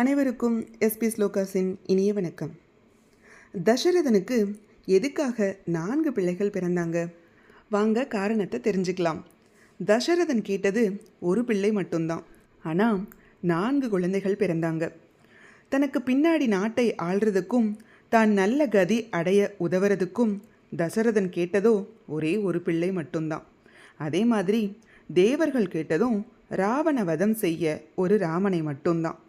அனைவருக்கும் எஸ்பி ஸ்லோகாஸின் இனிய வணக்கம். தசரதனுக்கு எதுக்காக நான்கு பிள்ளைகள் பிறந்தாங்க? வாங்க காரணத்தை தெரிஞ்சுக்கலாம். தசரதன் கேட்டது ஒரு பிள்ளை மட்டும்தான். ஆனால் நான்கு குழந்தைகள் பிறந்தாங்க. தனக்கு பின்னாடி நாட்டை ஆள்றதுக்கும் தான் நல்ல கதி அடைய உதவுறதுக்கும் தசரதன் கேட்டதோ ஒரே ஒரு பிள்ளை மட்டும்தான். அதே மாதிரி தேவர்கள் கேட்டதும் ராவண வதம் செய்ய ஒரு ராமனை மட்டும்தான்.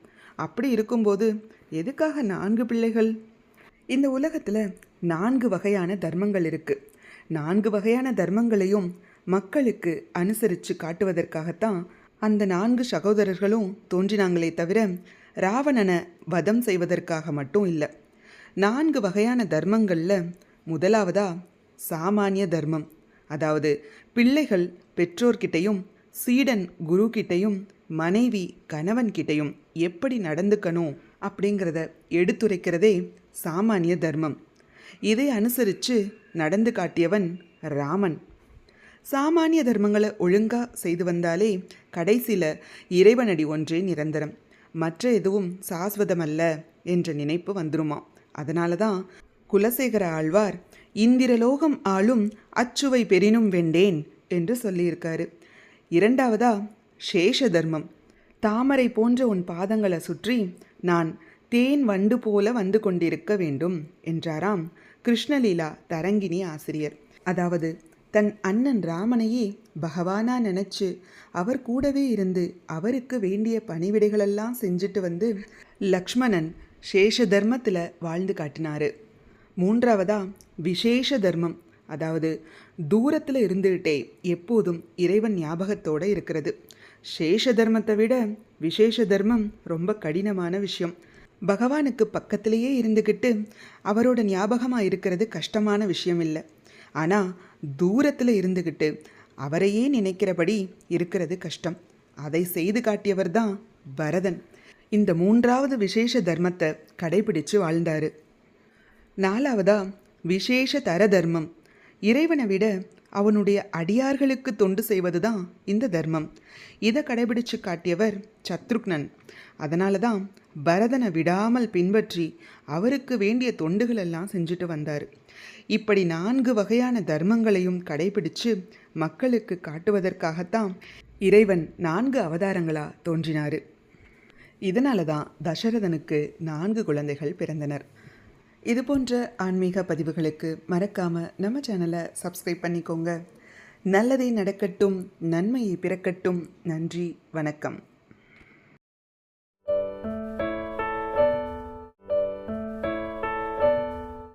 அப்படி இருக்கும்போது எதுக்காக நான்கு பிள்ளைகள்? இந்த உலகத்தில் நான்கு வகையான தர்மங்கள் இருக்குது நான்கு வகையான தர்மங்களையும் மக்களுக்கு அனுசரித்து காட்டுவதற்காகத்தான் அந்த நான்கு சகோதரர்களும் தோன்றினாங்களே தவிர ராவணனை வதம் செய்வதற்காக மட்டும் இல்லை. நான்கு வகையான தர்மங்களில் முதலாவதா சாமானிய தர்மம். அதாவது பிள்ளைகள் பெற்றோர்கிட்டையும் சீடன் குருக்கிட்டையும் மனைவி கணவன்கிட்டையும் எப்படி நடந்துக்கணும் அப்படிங்கிறத எடுத்துரைக்கிறதே சாமானிய தர்மம். இதை அனுசரித்து நடந்து காட்டியவன் ராமன். சாமானிய தர்மங்களை ஒழுங்காக செய்து வந்தாலே கடைசியில் இறைவனடி ஒன்றே நிரந்தரம். மற்ற எதுவும் சாஸ்வதமல்ல என்ற நினைப்பு வந்துருமா? அதனால தான் குலசேகர ஆழ்வார் இந்திரலோகம் ஆளும் அச்சுவை பெரினும் வெண்டேன் என்று சொல்லியிருக்காரு. இரண்டாவதா சேஷ தர்மம் தாமரை போன்ற உன் பாதங்களை சுற்றி நான் தேன் வண்டு போல வந்து கொண்டிருக்க வேண்டும் என்றாராம் கிருஷ்ணலீலா தரங்கினி ஆசிரியர். அதாவது தன் அண்ணன் ராமனையே பகவானா நினச்சி அவர் கூடவே இருந்து அவருக்கு வேண்டிய பணிவிடைகளெல்லாம் செஞ்சுட்டு வந்து லக்ஷ்மணன் சேஷ தர்மத்தில் வாழ்ந்து காட்டினார். மூன்றாவதா விசேஷ தர்மம். அதாவது தூரத்தில் இருந்துகிட்டே எப்போதும் இறைவன் ஞாபகத்தோடு இருக்கிறது. சேஷ தர்மத்தை விட விசேஷ தர்மம் ரொம்ப கடினமான விஷயம். பகவானுக்கு பக்கத்திலேயே இருந்துக்கிட்டு அவரோட ஞாபகமாக இருக்கிறது கஷ்டமான விஷயம் இல்லை. ஆனால் தூரத்தில் இருந்துக்கிட்டு அவரையே நினைக்கிறபடி இருக்கிறது கஷ்டம். அதை செய்து காட்டியவர் தான் பரதன். இந்த மூன்றாவது விசேஷ தர்மத்தை கடைபிடிச்சு வாழ்ந்தாரு. நாலாவதா விசேஷ தர தர்மம். இறைவனை விட அவனுடைய அடியார்களுக்கு தொண்டு செய்வதுதான் இந்த தர்மம். இதை கடைபிடிச்சு காட்டியவர் சத்ருக்னன். அதனால தான் பரதனை விடாமல் பின்பற்றி அவருக்கு வேண்டிய தொண்டுகள் எல்லாம் செஞ்சுட்டு வந்தார். இப்படி நான்கு வகையான தர்மங்களையும் கடைபிடிச்சு மக்களுக்கு காட்டுவதற்காகத்தான் இறைவன் நான்கு அவதாரங்களா தோன்றினார். இதனால தான் தசரதனுக்கு நான்கு குழந்தைகள் பிறந்தனர். இது போன்ற ஆன்மீக பதிவுகளுக்கு மறக்காமல் நம்ம சேனலை சப்ஸ்கிரைப் பண்ணிக்கோங்க. நல்லதே நடக்கட்டும் நன்மையை பிறக்கட்டும். நன்றி வணக்கம்.